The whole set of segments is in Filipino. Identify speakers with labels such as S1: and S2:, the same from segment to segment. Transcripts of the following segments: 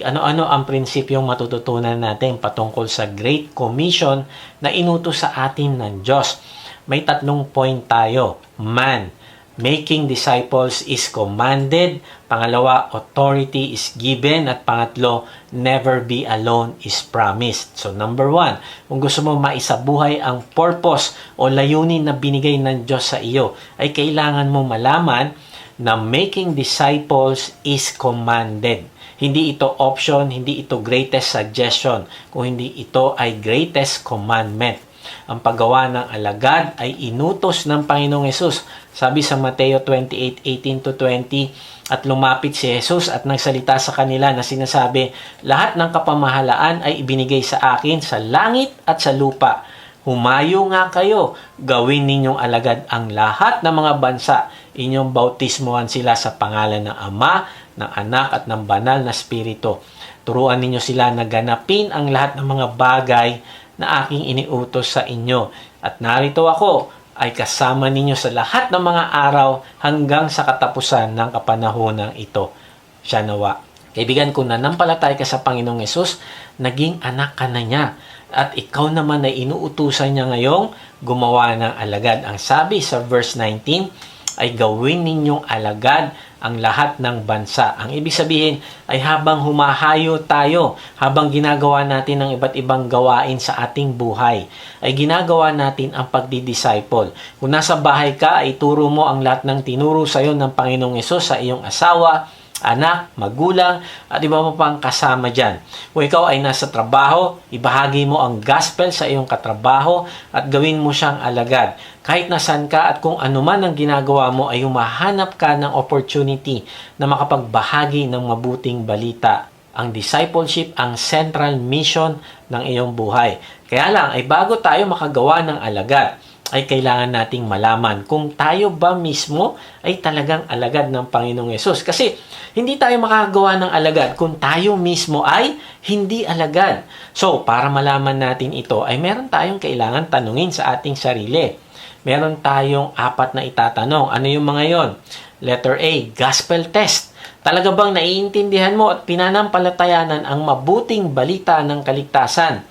S1: Ano-ano ang prinsipyong matututunan natin patungkol sa Great Commission na inutos sa atin ng Diyos? May tatlong point tayo. Man, making disciples is commanded. Pangalawa, authority is given. At pangatlo, never be alone is promised. So number one, kung gusto mo maisabuhay ang purpose o layunin na binigay ng Diyos sa iyo, ay kailangan mo malaman na making disciples is commanded. Hindi ito option, hindi ito greatest suggestion, kung hindi ito ay greatest commandment. Ang paggawa ng alagad ay inutos ng Panginoong Yesus. Sabi sa Mateo 28:18 to 20, at lumapit si Jesus at nagsalita sa kanila na sinasabi, lahat ng kapamahalaan ay ibinigay sa akin sa langit at sa lupa. Humayo nga kayo, gawin ninyong alagad ang lahat ng mga bansa. Inyong bautismohan sila sa pangalan ng Ama, ng Anak at ng Banal na Espiritu. Turuan ninyo sila na ganapin ang lahat ng mga bagay na aking iniutos sa inyo. At narito ako ay kasama ninyo sa lahat ng mga araw hanggang sa katapusan ng kapanahonang ito. Siya nawa. Kaibigan, kung nanampalatay ka sa Panginoong Yesus, naging anak ka na niya. At ikaw naman ay inuutusan niya ngayong gumawa ng alagad. Ang sabi sa verse 19, ay gawin ninyong alagad ang lahat ng bansa. Ang ibig sabihin ay habang humahayo tayo, habang ginagawa natin ang iba't ibang gawain sa ating buhay, ay ginagawa natin ang pagdi-disciple. Kung nasa bahay ka, ay turo mo ang lahat ng tinuro sa iyo ng Panginoong Yesus sa iyong asawa, anak, magulang, at iba pa pang kasama dyan. Kung ikaw ay nasa trabaho, ibahagi mo ang gospel sa iyong katrabaho at gawin mo siyang alagad. Kahit nasan ka at kung ano man ang ginagawa mo ay humahanap ka ng opportunity na makapagbahagi ng mabuting balita. Ang discipleship ang central mission ng iyong buhay. Kaya lang ay bago tayo makagawa ng alagad, ay kailangan nating malaman kung tayo ba mismo ay talagang alagad ng Panginoong Yesus. Kasi hindi tayo makakagawa ng alagad kung tayo mismo ay hindi alagad. So, para malaman natin ito, ay meron tayong kailangan tanungin sa ating sarili. Meron tayong apat na itatanong. Ano yung mga yon? Letter A, gospel test. Talaga bang naiintindihan mo at pinanampalatayanan ang mabuting balita ng kaligtasan?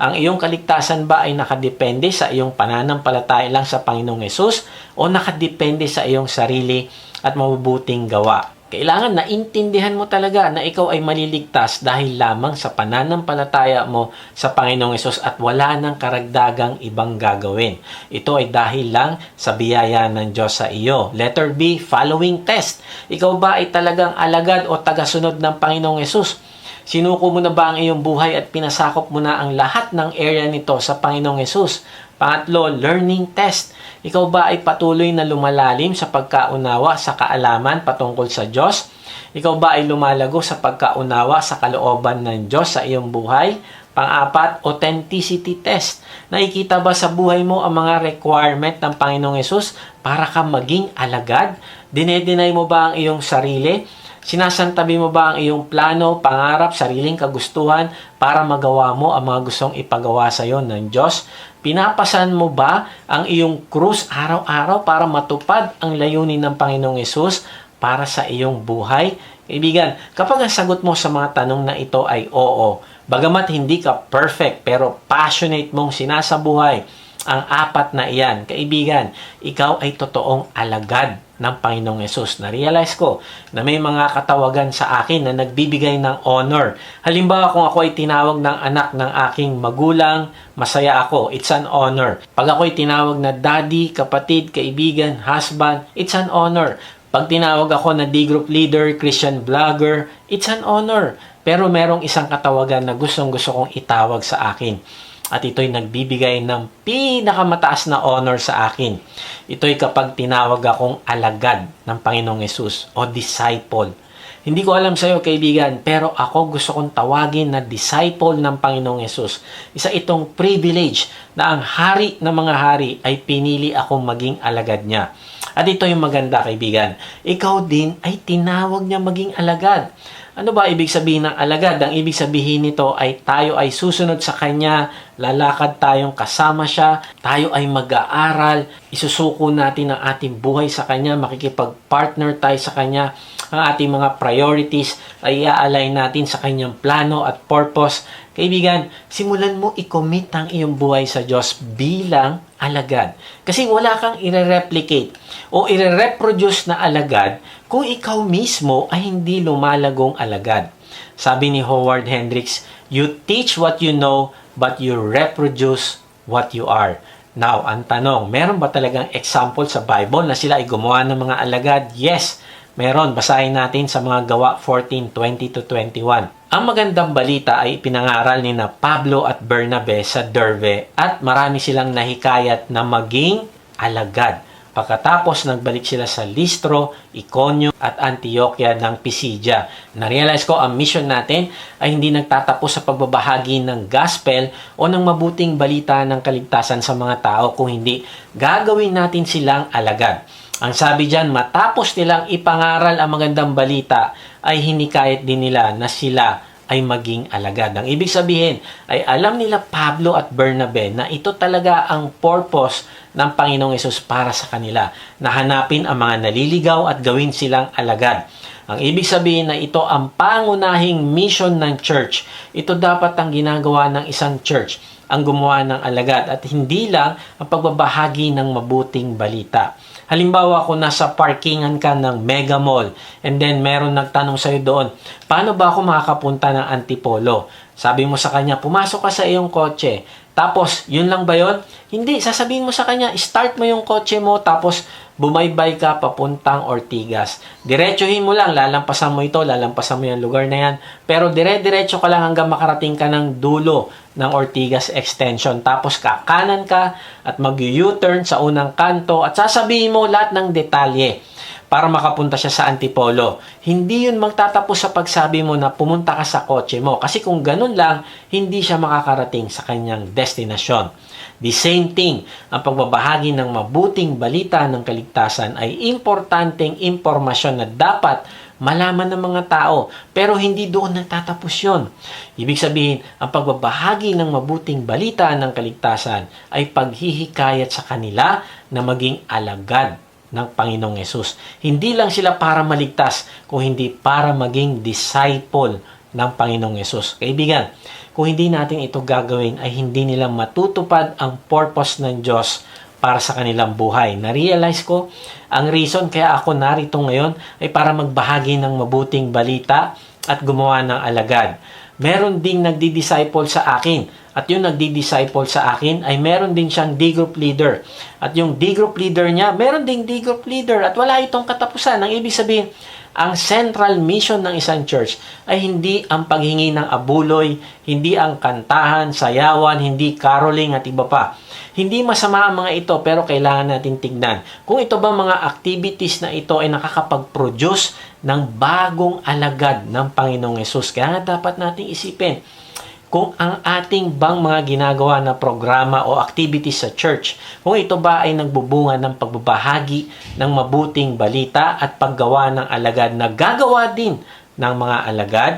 S1: Ang iyong kaligtasan ba ay nakadepende sa iyong pananampalataya lang sa Panginoong Yesus o nakadepende sa iyong sarili at mabubuting gawa? Kailangan na intindihan mo talaga na ikaw ay maliligtas dahil lamang sa pananampalataya mo sa Panginoong Yesus at wala nang karagdagang ibang gagawin. Ito ay dahil lang sa biyaya ng Diyos sa iyo. Letter B, following test. Ikaw ba ay talagang alagad o tagasunod ng Panginoong Yesus? Sinuko mo na ba ang iyong buhay at pinasakop mo na ang lahat ng area nito sa Panginoong Yesus? Pangatlo, learning test. Ikaw ba ay patuloy na lumalalim sa pagkaunawa sa kaalaman patungkol sa Diyos? Ikaw ba ay lumalago sa pagkaunawa sa kalooban ng Diyos sa iyong buhay? Pang-apat, authenticity test. Nakikita ba sa buhay mo ang mga requirement ng Panginoong Yesus para ka maging alagad? Dinedenay mo ba ang iyong sarili? Sinasantabi mo ba ang iyong plano, pangarap, sariling kagustuhan para magawa mo ang mga gustong ipagawa sa iyo ng Diyos? Pinapasan mo ba ang iyong krus araw-araw para matupad ang layunin ng Panginoong Yesus para sa iyong buhay? Kaibigan, kapag ang sagot mo sa mga tanong na ito ay oo, bagamat hindi ka perfect pero passionate mong sinasabuhay ang apat na iyan, kaibigan, ikaw ay totoong alagad ng Panginoong Yesus. Na-realize ko na may mga katawagan sa akin na nagbibigay ng honor. Halimbawa kung ako ay tinawag ng anak ng aking magulang, masaya ako. It's an honor. Pag ako ay tinawag na daddy, kapatid, kaibigan, husband, it's an honor. Pag tinawag ako na D-group leader, Christian vlogger, it's an honor. Pero merong isang katawagan na gustong gusto kong itawag sa akin at ito'y nagbibigay ng pinakamataas na honor sa akin. Ito'y kapag tinawag akong alagad ng Panginoong Yesus o disciple. Hindi ko alam sa iyo kaibigan, pero ako gusto kong tawagin na disciple ng Panginoong Yesus. Isa itong privilege na ang hari ng mga hari ay pinili akong maging alagad niya. At ito yung maganda kaibigan. Ikaw din ay tinawag niya maging alagad. Ano ba ibig sabihin ng alagad? Ang ibig sabihin nito ay tayo ay susunod sa Kanya, lalakad tayong kasama siya, tayo ay mag-aaral, isusuko natin ang ating buhay sa Kanya, makikipag-partner tayo sa Kanya, ang ating mga priorities ay i-align natin sa Kanyang plano at purpose. Kaibigan, simulan mo i-commit ang iyong buhay sa Diyos bilang alagad. Kasi wala kang ire-replicate o ire-reproduce na alagad kung ikaw mismo ay hindi lumalagong alagad. Sabi ni Howard Hendricks, you teach what you know, but you reproduce what you are. Now, ang tanong, meron ba talagang example sa Bible na sila ay gumawa ng mga alagad? Yes, meron. Basahin natin sa mga gawa 14:20 to 21. Ang magandang balita ay pinangaral ni na Pablo at Bernabe sa Derbe at marami silang nahikayat na maging alagad. Pagkatapos nagbalik sila sa Listro, Iconio at Antioquia ng Pisidia. Na-realize ko ang mission natin ay hindi nagtatapos sa pagbabahagi ng gospel o ng mabuting balita ng kaligtasan sa mga tao kung hindi gagawin natin silang alagad. Ang sabi diyan, matapos nilang ipangaral ang magandang balita, ay hinikayat din nila na sila ay maging alagad. Ang ibig sabihin ay alam nila Pablo at Bernabe na ito talaga ang purpose ng Panginoong Yesus para sa kanila. Na hanapin ang mga naliligaw at gawin silang alagad. Ang ibig sabihin na ito ang pangunahing mission ng church. Ito dapat ang ginagawa ng isang church ang gumawa ng alagad at hindi lang ang pagbabahagi ng mabuting balita. Halimbawa, kung nasa parkingan ka ng Mega Mall and then meron nagtanong sa'yo doon, paano ba ako makakapunta ng Antipolo? Sabi mo sa kanya, pumasok ka sa iyong kotse. Tapos, yun lang ba yun? Hindi, sasabihin mo sa kanya, start mo yung kotse mo, tapos bumaybay ka papuntang Ortigas. Diretsuhin mo lang, lalampasan mo ito, lalampasan mo yung lugar na yan. Pero dire-diretso ka lang hanggang makarating ka ng dulo ng Ortigas Extension. Tapos kakanan ka at mag-U-turn sa unang kanto at sasabihin mo lahat ng detalye para makapunta siya sa Antipolo. Hindi yun magtatapos sa pagsabi mo na pumunta ka sa kotse mo. Kasi kung ganun lang, hindi siya makakarating sa kanyang destinasyon. The same thing, ang pagbabahagi ng mabuting balita ng kaligtasan ay importanteng impormasyon na dapat malaman ng mga tao. Pero hindi doon nagtatapos yon. Ibig sabihin, ang pagbabahagi ng mabuting balita ng kaligtasan ay paghihikayat sa kanila na maging alagad ng Panginoong Yesus. Hindi lang sila para maligtas, kung hindi para maging disciple ng Panginoong Yesus. Kaibigan, kung hindi natin ito gagawin ay hindi nila matutupad ang purpose ng Diyos para sa kanilang buhay. Na-realize ko, ang reason kaya ako narito ngayon ay para magbahagi ng mabuting balita at gumawa ng alagad. Meron ding nagdi-disciple sa akin at yung nagdi-disciple sa akin ay meron din siyang D-group leader. At yung D-group leader niya, meron ding D-group leader at wala itong katapusan. Ang ibig sabihin, ang central mission ng isang church ay hindi ang paghingi ng abuloy, hindi ang kantahan, sayawan, hindi caroling at iba pa. Hindi masama ang mga ito pero kailangan natin tignan kung ito ba mga activities na ito ay nakakapag-produce ng bagong alagad ng Panginoong Yesus. Kaya dapat nating isipin kung ang ating bang mga ginagawa na programa o activities sa church, kung ito ba ay nagbubunga ng pagbabahagi ng mabuting balita at paggawa ng alagad na gagawa din ng mga alagad,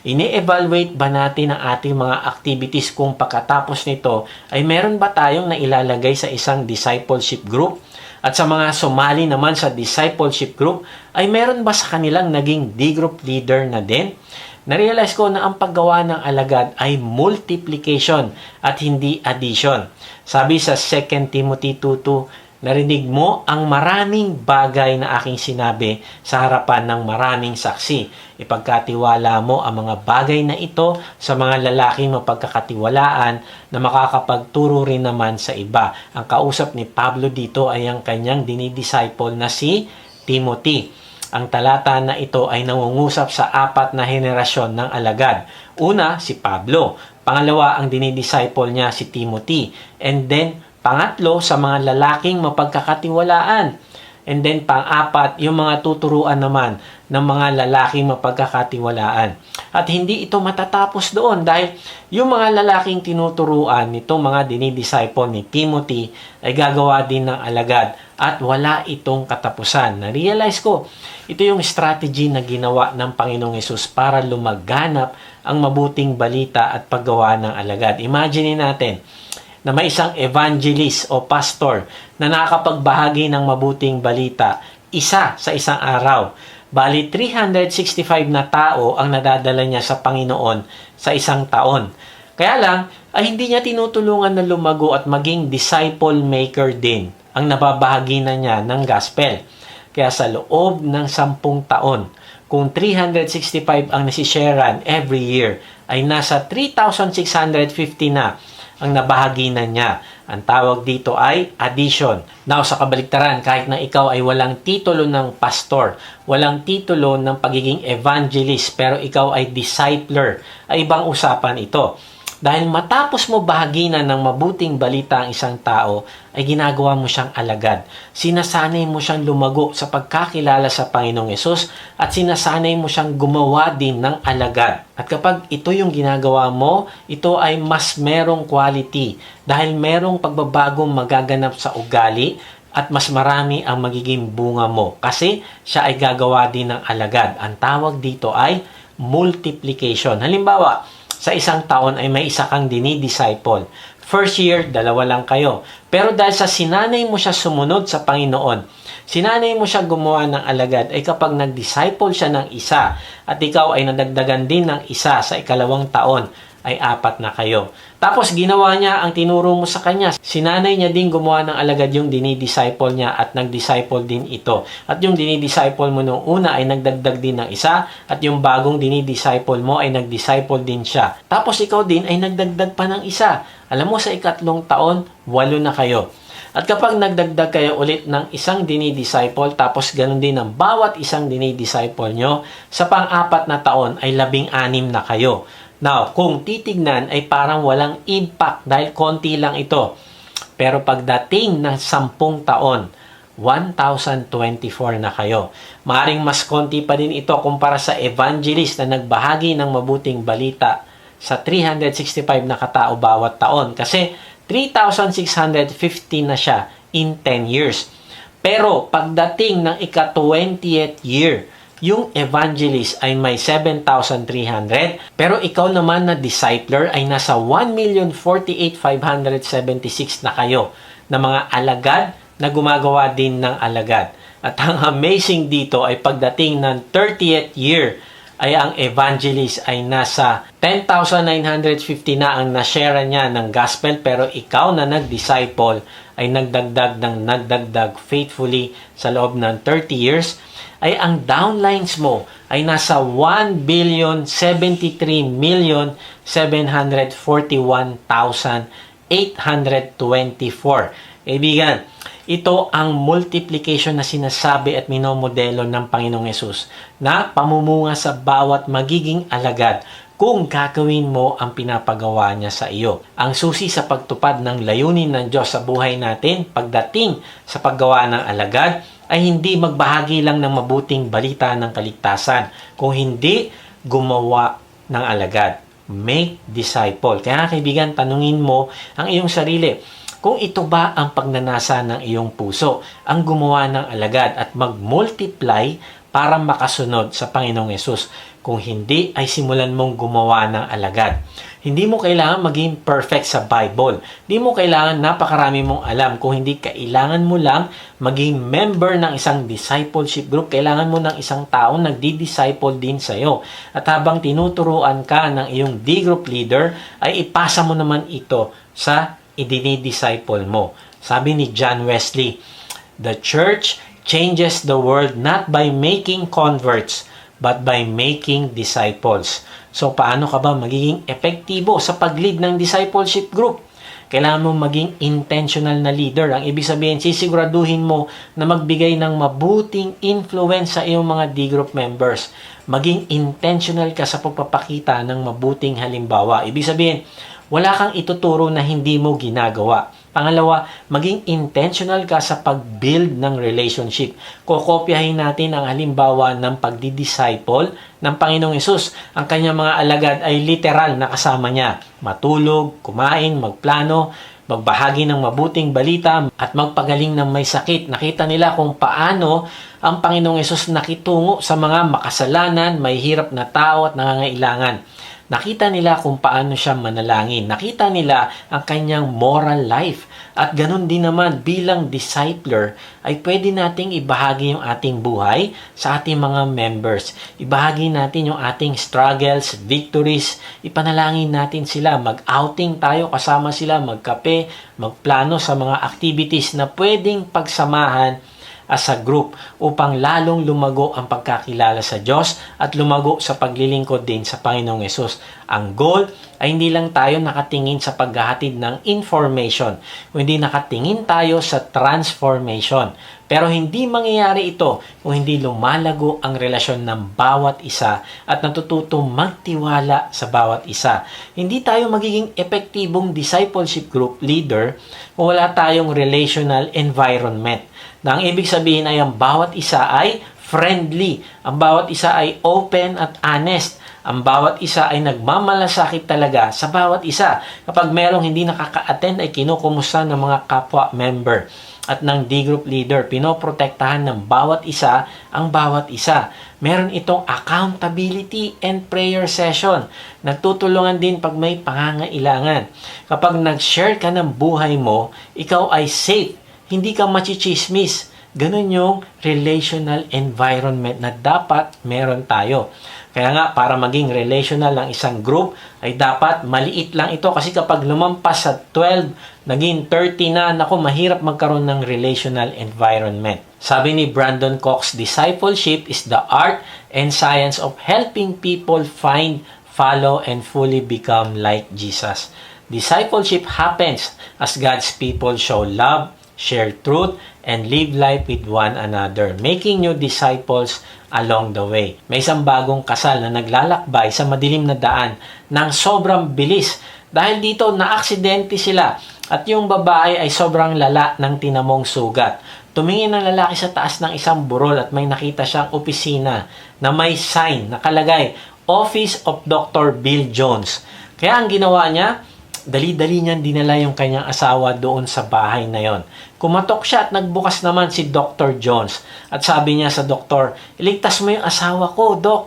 S1: ini-evaluate ba natin ang ating mga activities kung pagkatapos nito ay meron ba tayong nailalagay sa isang discipleship group? At sa mga sumali naman sa discipleship group, ay meron ba sa kanilang naging D-group leader na din? na-realize ko na ang paggawa ng alagad ay multiplication at hindi addition. Sabi sa 2 Timothy 2.2, narinig mo ang maraming bagay na aking sinabi sa harapan ng maraming saksi. Ipagkatiwala mo ang mga bagay na ito sa mga lalaking mapagkakatiwalaan na makakapagturo rin naman sa iba. Ang kausap ni Pablo dito ay ang kanyang dinidisciple na si Timothy. Ang talata na ito ay nangungusap sa apat na henerasyon ng alagad. Una, si Pablo. Pangalawa, ang dinidisciple niya si Timothy. And then, pangatlo, sa mga lalaking mapagkakatiwalaan. And then, pang-apat, yung mga tuturuan naman ng mga lalaking mapagkakatiwalaan. At hindi ito matatapos doon dahil yung mga lalaking tinuturuan nitong mga dinidisciple ni Timothy ay gagawa din ng alagad at wala itong katapusan. Na-realize ko, ito yung strategy na ginawa ng Panginoong Yesus para lumaganap ang mabuting balita at paggawa ng alagad. Imagine natin na may isang evangelist o pastor na nakakapagbahagi ng mabuting balita isa sa isang araw. Bali, 365 na tao ang nadadala niya sa Panginoon sa isang taon. Kaya lang, ay hindi niya tinutulungan na lumago at maging disciple maker din ang nababahagi na niya ng gospel. Kaya sa loob ng sampung taon, kung 365 ang nasisharean every year, ay nasa 3,650 na ang nabahagi na niya. Ang tawag dito ay addition. Now, sa kabaliktaran, kahit na ikaw ay walang titulo ng pastor, walang titulo ng pagiging evangelist, pero ikaw ay discipler, ay ibang usapan ito. Dahil matapos mo bahaginan ng mabuting balita ang isang tao, ay ginagawa mo siyang alagad. Sinasanay mo siyang lumago sa pagkakilala sa Panginoong Yesus at sinasanay mo siyang gumawa din ng alagad. At kapag ito yung ginagawa mo, ito ay mas merong quality dahil merong pagbabagong magaganap sa ugali at mas marami ang magiging bunga mo kasi siya ay gagawa din ng alagad. Ang tawag dito ay multiplication. Halimbawa, sa isang taon ay may isa kang dinidisciple. First year, dalawa lang kayo. Pero dahil sa sinanay mo siya sumunod sa Panginoon, sinanay mo siya gumawa ng alagad, ay kapag nag-disciple siya ng isa, at ikaw ay nadagdagan din ng isa sa ikalawang taon, ay apat na kayo. Tapos ginawa niya ang tinuro mo sa kanya. Sinanay niya din gumawa ng alagad yung dinidisciple niya at nag-disciple din ito. At yung dinidisciple mo nung una ay nagdagdag din ng isa at yung bagong dinidisciple mo ay nag-disciple din siya. Tapos ikaw din ay nagdagdag pa ng isa. Alam mo sa ikatlong taon, walo na kayo. At kapag nagdagdag kayo ulit ng isang dinidisciple, tapos ganun din ang bawat isang dinidisciple nyo, sa pang-apat na taon ay labing-anim na kayo. Now, kung titignan ay parang walang impact dahil konti lang ito. Pero pagdating ng sampung taon, 1,024 na kayo. Maring mas konti pa din ito kumpara sa evangelist na nagbahagi ng mabuting balita sa 365 na katao bawat taon. Kasi 3,650 na siya in 10 years. Pero pagdating ng ika-20th year, yung evangelist ay may 7,300, pero ikaw naman na discipler ay nasa 1,048,576 na kayo na mga alagad na gumagawa din ng alagad. At ang amazing dito ay pagdating ng 30th year, ay ang evangelist ay nasa 10,950 na ang nashare niya ng gospel pero ikaw na nag-disciple ay nagdagdag ng nagdagdag faithfully sa loob ng 30 years ay ang downlines mo ay nasa 1 billion 73 million 741,824. Kaibigan, ito ang multiplication na sinasabi at minomodelo ng Panginoong Yesus na pamumunga sa bawat magiging alagad kung gagawin mo ang pinapagawa niya sa iyo. Ang susi sa pagtupad ng layunin ng Diyos sa buhay natin pagdating sa paggawa ng alagad ay hindi magbahagi lang ng mabuting balita ng kaligtasan, kung hindi gumawa ng alagad. Make disciple. Kaya kaibigan, tanungin mo ang iyong sarili, kung ito ba ang pagnanasa ng iyong puso, ang gumawa ng alagad at mag-multiply para makasunod sa Panginoong Yesus. Kung hindi, ay simulan mong gumawa ng alagad. Hindi mo kailangan maging perfect sa Bible. Hindi mo kailangan napakarami mong alam. Kung hindi, kailangan mo lang maging member ng isang discipleship group. Kailangan mo ng isang tao nagdi-disciple din sa iyo. At habang tinuturuan ka ng iyong D-group leader, ay ipasa mo naman ito sa idini-disciple mo. Sabi ni John Wesley, The church changes the world not by making converts, but by making disciples. So, paano ka ba magiging epektibo sa pag-lead ng discipleship group? Kailangan mo maging intentional na leader. Ang ibig sabihin, sisiguraduhin mo na magbigay ng mabuting influence sa iyong mga D-group members. Maging intentional ka sa pagpapakita ng mabuting halimbawa. Ibig sabihin, wala kang ituturo na hindi mo ginagawa. Pangalawa, maging intentional ka sa pag-build ng relationship. Kokopyahin natin ang halimbawa ng pagdi-disciple ng Panginoong Yesus. Ang kanyang mga alagad ay literal na kasama niya. Matulog, kumain, magplano. magbahagi ng mabuting balita at magpagaling ng may sakit. Nakita nila kung paano ang Panginoong Yesus nakitungo sa mga makasalanan, may hirap na tao at nangangailangan. Nakita nila kung paano siya manalangin. Nakita nila ang kanyang moral life. At ganun din naman bilang discipler ay pwede nating ibahagi yung ating buhay sa ating mga members. Ibahagi natin yung ating struggles, victories. Ipanalangin natin sila. Mag-outing tayo kasama sila, magkape, magplano sa mga activities na pwedeng pagsamahan as a group upang lalong lumago ang pagkakilala sa Diyos at lumago sa paglilingkod din sa Panginoong Yesus. Ang goal ay hindi lang tayo nakatingin sa paghahatid ng information, kundi nakatingin tayo sa transformation. Pero hindi mangyayari ito kung hindi lumalago ang relasyon ng bawat isa at natututo magtiwala sa bawat isa. Hindi tayo magiging epektibong discipleship group leader kung wala tayong relational environment na ang ibig sabihin ay ang bawat isa ay friendly, ang bawat isa ay open at honest, ang bawat isa ay nagmamalasakit talaga sa bawat isa. Kapag merong hindi nakaka-attend ay kinukumusta ng mga kapwa member at ng D-group leader. Pinoprotektahan ng bawat isa ang bawat isa. Meron itong accountability and prayer session. Nagtutulungan din pag may pangangailangan. Kapag nag-share ka ng buhay mo, ikaw ay safe hindi ka machichismis. Ganun yung relational environment na dapat meron tayo. Kaya nga, para maging relational ng isang group, ay dapat maliit lang ito. Kasi kapag lumampas sa 12, naging 30 na, naku, mahirap magkaroon ng relational environment. Sabi ni Brandon Cox, discipleship is the art and science of helping people find, follow, and fully become like Jesus. Discipleship happens as God's people show love, share truth, and live life with one another, making new disciples along the way. May isang bagong kasal na naglalakbay sa madilim na daan ng sobrang bilis dahil dito naaksidente sila at yung babae ay sobrang lala ng tinamong sugat. Tumingin ang lalaki sa taas ng isang burol at may nakita siyang opisina na may sign nakalagay Office of Dr. Bill Jones. Kaya ang ginawa niya, dali-dali niyan dinala yung kanyang asawa doon sa bahay na yon. Kumatok siya at nagbukas naman si Dr. Jones. At sabi niya sa doktor, iligtas mo yung asawa ko, Doc.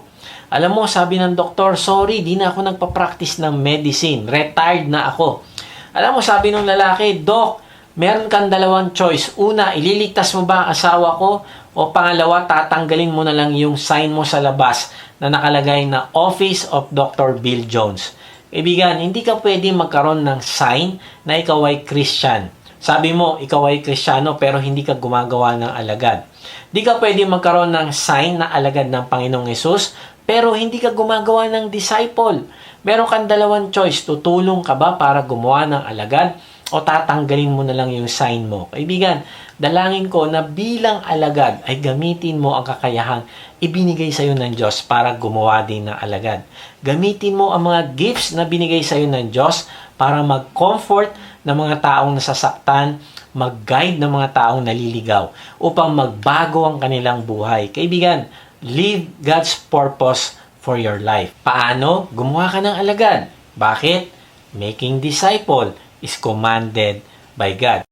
S1: Alam mo, sabi ng doktor, sorry, di na ako nagpa-practice ng medicine. Retired na ako. Alam mo, sabi ng lalaki, Doc, meron kang dalawang choice. Una, ililigtas mo ba ang asawa ko? O pangalawa, tatanggalin mo na lang yung sign mo sa labas na nakalagay na Office of Dr. Bill Jones. Kaibigan, hindi ka pwede magkaroon ng sign na ikaw ay Christian. Sabi mo, ikaw ay Kristiyano pero hindi ka gumagawa ng alagad. Di ka pwede magkaroon ng sign na alagad ng Panginoong Yesus pero hindi ka gumagawa ng disciple. Meron kang dalawang choice. Tutulong ka ba para gumawa ng alagad o tatanggalin mo na lang yung sign mo? Kaibigan, dalangin ko na bilang alagad ay gamitin mo ang kakayahang ibinigay sa iyo ng Diyos para gumawa din ng alagad. Gamitin mo ang mga gifts na binigay sa iyo ng Diyos para mag-comfort ng mga taong nasasaktan, mag-guide ng mga taong naliligaw upang magbago ang kanilang buhay. Kaibigan, live God's purpose for your life. Paano? Gumawa ka ng alagad. Bakit? Making disciple is commanded by God.